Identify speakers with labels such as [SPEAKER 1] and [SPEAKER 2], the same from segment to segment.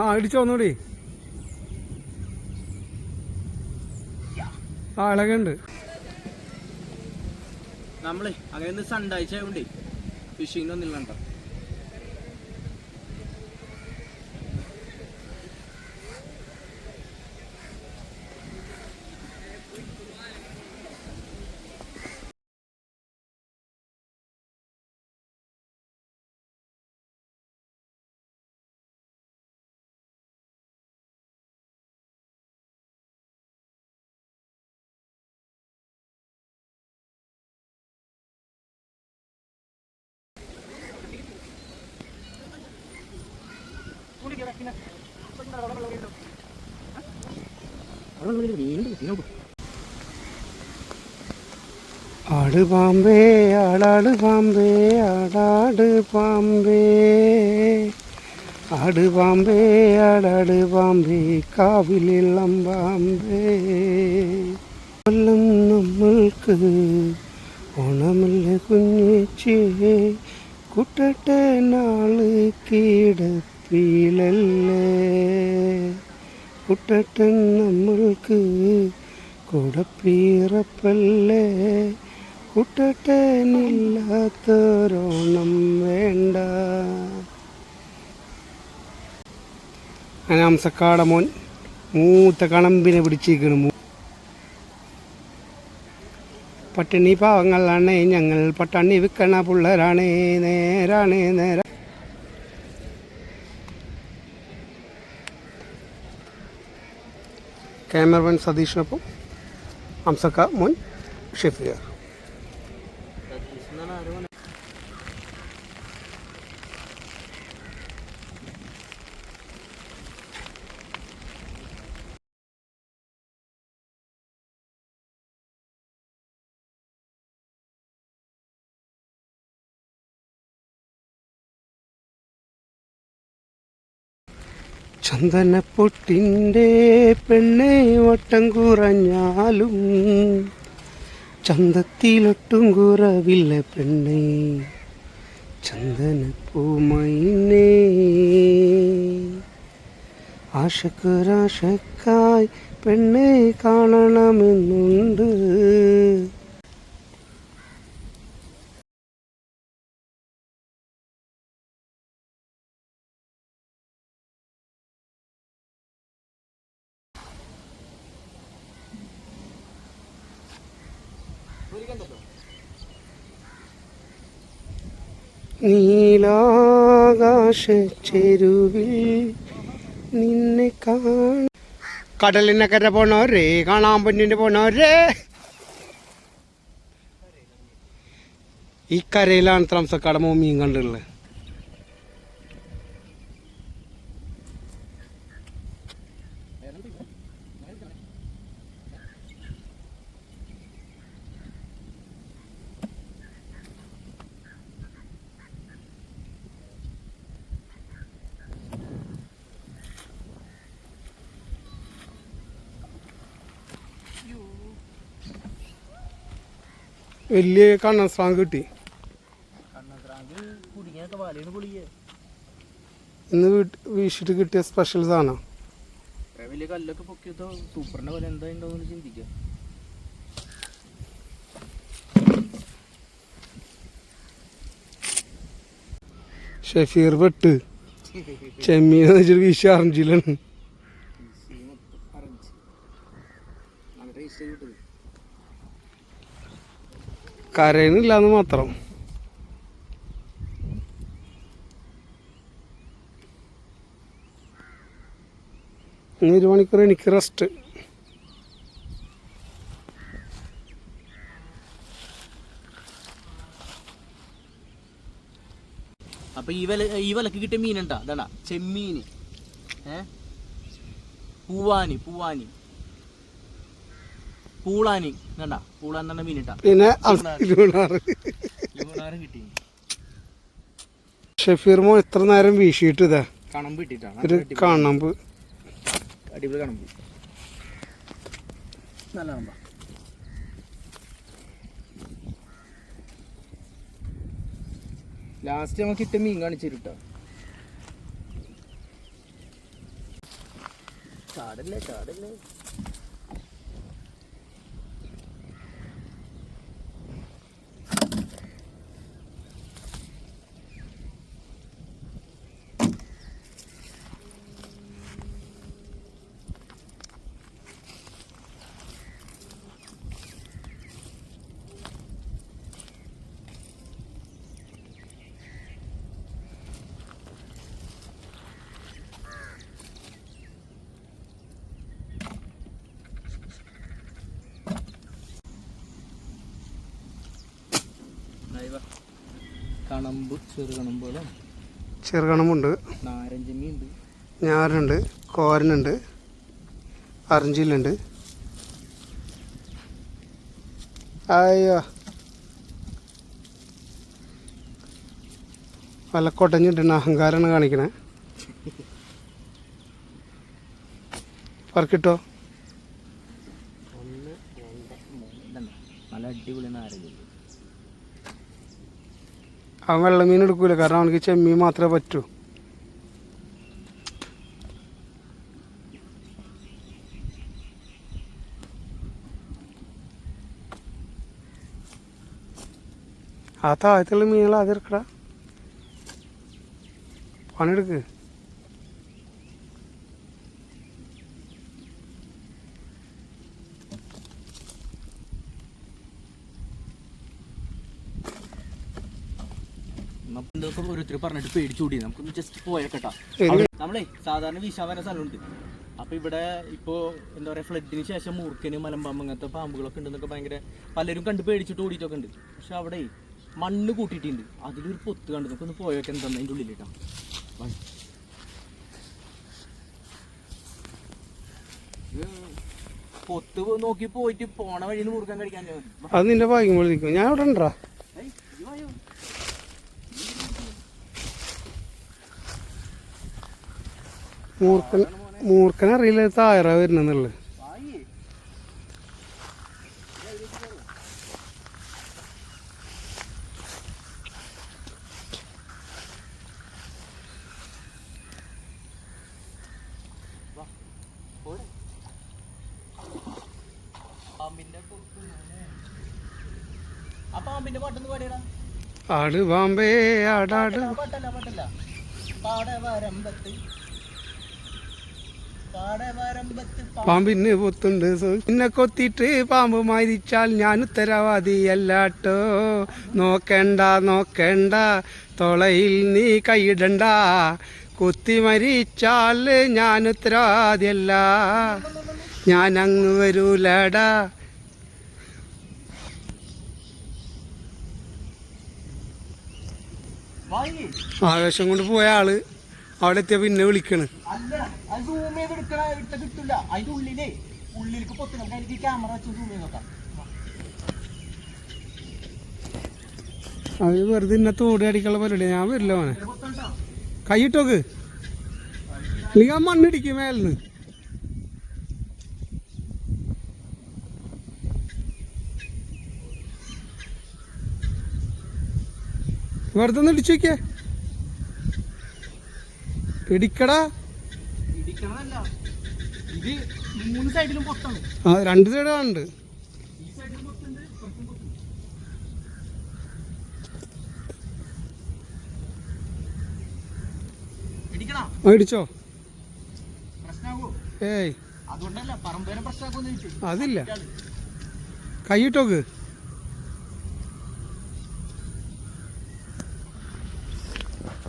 [SPEAKER 1] ആ ഇടിച്ചു വന്നൂടി ആ ഇളകുണ്ട്
[SPEAKER 2] നമ്മളെ അങ്ങനെ ഒന്ന് സണ്ടാഴ്ച ആയതുകൊണ്ടേ ഫിഷിംഗ് ഒന്നില്ല
[SPEAKER 1] ആട് പാമ്പേ ആടാട് പാമ്പേ ആടാട് പാമ്പേ. ആട് പാമ്പേ ആടാട് പാമ്പേ കാവിലിളം പാമ്പേ കൊല്ലം നമ്മൾക്ക് ഓണമല്ല കുഞ്ഞേച്ചേ കുട്ടട്ടെ നാൾ കീടപ്പീലല്ലേ കുട്ടട്ടൻ നമ്മൾക്ക് കുടപ്പീറപ്പല്ലേ? കുട്ടട്ടനില്ലാത്തോരോണം വേണ്ട. അനാംസക്കാട മോൻ മൂത്ത കണമ്പിനെ പിടിച്ചിരിക്കണം പട്ടിണി പാവങ്ങളാണേ ഞങ്ങൾ പട്ടണി വിൽക്കണ പിള്ളേരാണേ നേരാണേ നേര ക്യാമറമാൻ സതീഷിനൊപ്പം അംസക്ക മുൻ ഷെഫിയർ ചന്ദനപ്പൊട്ടിന്റെ പെണ്ണെ വട്ടം കുറഞ്ഞാലും ചന്തത്തിലൊട്ടും കുറവില്ല പെണ്ണെ. ചന്ദനപ്പൂമൈനേ ആശക്കൊരാശക്കായി പെണ്ണെ കാണണമെന്നുണ്ട്. നീലാകാശ ചെരുവിൽ നിന്നെ കാണ കടലിനക്കര പോണോരേ കാണാൻ പൊന്നിന് പോണോരേ ഈ കരയിലാണ് താമസക്കാട് മീൻ കണ്ടുള്ളത് വലിയ കണ്ണൻ സ്രാങ്ക് കിട്ടി. ഇന്ന് വീശിട്ട് കിട്ടിയ സ്പെഷ്യൽ സാധനം.
[SPEAKER 2] കല്ലൊക്കെ പൊക്കിയതോ എന്താ ചിന്തിക്കാം
[SPEAKER 1] ഷെഫീർ വെട്ട് ചെമ്മീൻ വെച്ചിട്ട് വീശി അറഞ്ചിലാണ്
[SPEAKER 2] നല്ല ടേസ്റ്റ് കിട്ടും
[SPEAKER 1] കരയണില്ലാന്ന് മാത്രം. ഒരു മണിക്കൂർ എനിക്ക് റെസ്റ്റ്
[SPEAKER 2] അപ്പൊ ഈ വില ഈ വിലക്ക് കിട്ടിയ മീനുണ്ടാ അതാണ്? ചെമ്മീന്. ഏ? പൂവാനി പൂവാനി. പൂളാനി വേണ്ട പൂളാൻ തന്നെ മീനിട്ടാ.
[SPEAKER 1] പിന്നെ
[SPEAKER 2] കിട്ടി.
[SPEAKER 1] ഷഫീർ മോ എത്ര നേരം വീശിയിട്ട് ഇതാ?
[SPEAKER 2] കണമ്പ് ഇട്ടിട്ടാണ്
[SPEAKER 1] ഒരു കണമ്പ്.
[SPEAKER 2] അടിപൊളി കണമ്പ്. നല്ല കണമ്പ ലാസ്റ്റ് നമുക്ക് ഇട്ട മീൻ കാണിച്ചിരുട്ടാ ചാടല്ലേ ചാടല്ലേ. കണമ്പ്
[SPEAKER 1] ചെറുകണമ്പുകളും.
[SPEAKER 2] ചെറുകണമ്പുണ്ട്. ഉണ്ട്
[SPEAKER 1] ഞാറുണ്ട് കോരനുണ്ട് അറിഞ്ചിലുണ്ട് അയ്യോ. വല്ല കൊട്ടഞ്ഞിട്ടുണ്ട് അഹങ്കാരമാണ് കാണിക്കണേ. പറക്കിട്ടോ
[SPEAKER 2] ഒന്ന് രണ്ട് മൂന്ന് നല്ല അടിപൊളി നാരങ്ങ
[SPEAKER 1] അവൻ വെള്ളമീൻ എടുക്കൂല. കാരണം അവനക്ക് ചെമ്മീൻ മാത്രമേ പറ്റൂ. ആ താഴത്തുള്ള മീനുകൾ എടുക്കടാ. പണിയെടുക്ക്.
[SPEAKER 2] ഓരോരുത്തർ പറഞ്ഞിട്ട് പേടിച്ചുകൂടി നമുക്കൊന്ന് ജസ്റ്റ് പോയേക്കട്ടാ. നമ്മളെ സാധാരണ വിഷാവന സ്ഥലമുണ്ട്. അപ്പൊ ഇവിടെ ഇപ്പോ എന്താ പറയാ ഫ്ലഡിന് ശേഷം മൂർക്കന് മലമ്പാമ്പ് അങ്ങനത്തെ പാമ്പുകളൊക്കെ ഉണ്ടെന്നൊക്കെ ഭയങ്കര പലരും കണ്ട് പേടിച്ചിട്ട് ഓടിയിട്ടൊക്കെ ഉണ്ട്. പക്ഷെ അവിടെ മണ്ണ് കൂട്ടിയിട്ടുണ്ട്. അതിലൊരു പൊത്ത് കണ്ടു നമുക്കൊന്ന് പോയൊക്കെ എന്താ അതിന്റെ ഉള്ളിലിട്ടാ പൊത്ത് നോക്കി പോയിട്ട് പോണ വഴിയിൽ മുറുക്കാൻ കഴിക്കാൻ ഞാൻ.
[SPEAKER 1] അത് നിന്റെ ഭാഗ്യം ഞാൻ ഇവിടെ ഉണ്ടാ
[SPEAKER 2] ഏയ്, ഇത് വായോ.
[SPEAKER 1] മൂർക്കൻ മൂർക്കൻ അറിയില്ല തായറ വരുന്നെന്നുള്ളത് ആട് പാമ്പേ ആടാട്.
[SPEAKER 2] പാടവരമ്പത്ത്
[SPEAKER 1] പാമ്പിന് പൊത്തുണ്ട് നിന്നെ കൊത്തിയിട്ട് പാമ്പ് മരിച്ചാൽ ഞാൻ ഉത്തരവാദി ഉത്തരവാദിയല്ലാട്ടോ. നോക്കണ്ട നോക്കണ്ട തൊളയിൽ നീ കൈയിടണ്ട. കൊത്തി മരിച്ചാൽ ഞാൻ ഉത്തരവാദിയല്ല. ഞാൻ അങ്ങ് വരൂലടാ. ആവേശം കൊണ്ട് പോയ ആൾ. അവിടെ എത്തിയ പിന്നെ വിളിക്കണ്.
[SPEAKER 2] അത്
[SPEAKER 1] വെറുതെ ഇന്നെ തോടി അടിക്കാനുള്ള പരിപാടി ഞാൻ വരില്ല മോനെ. കൈയിട്ടോക്ക് അല്ലെങ്കിൽ ആ മണ്ണിടിക്കും മേലിന്ന്. വെറുതെ ഒന്ന് ഇടിച്ചു നോക്കിയേ ഇടിക്കടാ
[SPEAKER 2] ഇടിക്കണതല്ല ഇത് മൂന്ന് സൈഡിലും പൊത്താണ്
[SPEAKER 1] ആ രണ്ട് സൈഡ് കാണുന്നുണ്ട്
[SPEAKER 2] ഈ സൈഡിലും പൊത്തുണ്ട് ഇപ്പുറത്തും പൊത്തുണ്ട് ഇടിക്കണ?
[SPEAKER 1] ആ ഇടിച്ചോ? ഏയ്. അതില്ല. കൈയിട്ടോക്ക് വെറുതെ മേലടിച്ചു നോക്കിയേ
[SPEAKER 2] കട്ട പിടിച്ചിരിക്കണ് ഗംഭീര പൊത്ത്.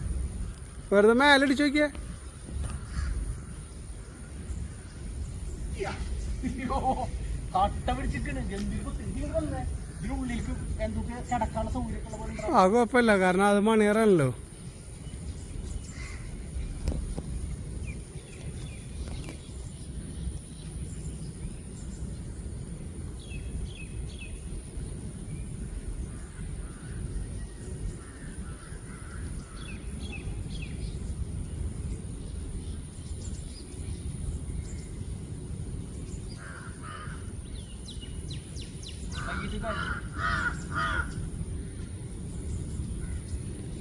[SPEAKER 2] ഇതിങ്ങനെ വന്നേ. ഇതിനുള്ളിലേക്ക് എന്തൊക്കെ കിടക്കാനുള്ള സൗകര്യമൊക്കെ ഉള്ള മേലടിച്ചു നോക്കിയേ.
[SPEAKER 1] ആ കുഴപ്പമില്ല. കാരണം അത് മണിയറാണല്ലോ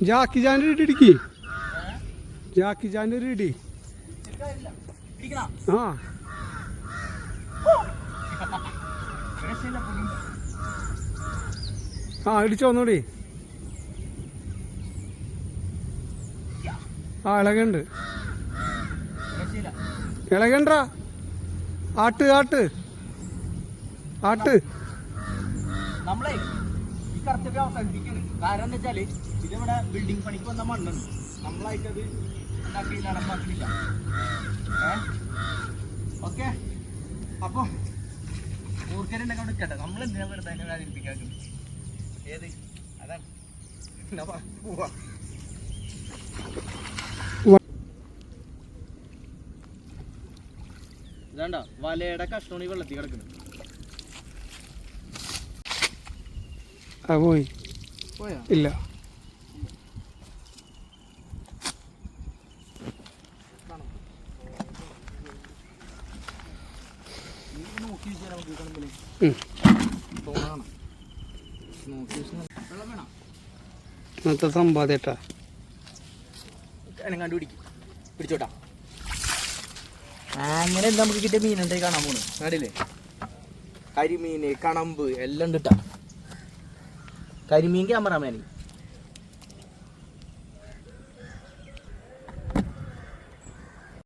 [SPEAKER 1] ജാക്കി ജാന്റെ ഇടിക്ക്.
[SPEAKER 2] ഏ?
[SPEAKER 1] ജാക്കി ജാന്റെ ഒരു ഇടി. ആ. ആ ഇടിച്ചു വന്നോടി. ആ ഇളകുണ്ട്. ഇളകണ്ട. ആട്ട് ആട്ട്. ആട്ട്.
[SPEAKER 2] നമ്മളെ ഈ കർത്തവ്യം അവസാനിപ്പിക്കണം കാരണം എന്താ വെച്ചാൽ ഇതിവിടെ ബിൽഡിംഗ് പണിക്ക് വന്ന മണ്ണുണ്ട്. നമ്മളായിട്ടത് ഉണ്ടാക്കി നടപ്പാക്കിയില്ല ഓക്കെ? അപ്പൊ ഊർക്കരുണ്ടെങ്കിൽ അവിടെ നമ്മൾ എന്തിനാ വെറുതെ അതിനെ വേദനിപ്പിക്കാൻ ഏത്? അതാണ് പോവാ. ഇതാണ്ട വലയുടെ കഷ്ണോണി വെള്ളത്തിൽ കിടക്കുന്നത്.
[SPEAKER 1] ആ പോയി
[SPEAKER 2] പോയാ.
[SPEAKER 1] ഇല്ല. ഇന്നത്തെ സമ്പാദ്യട്ടാ
[SPEAKER 2] പിടിച്ചോട്ടാ. അങ്ങനെ നമുക്ക് കിട്ടിയ മീനുണ്ടായി കാണാൻ പോണു. കണ്ടില്ലേ? കരിമീന് കണമ്പ് എല്ലാം ഉണ്ട് ട്ടാ. കരിമീൻ ക്യാമറാമാന്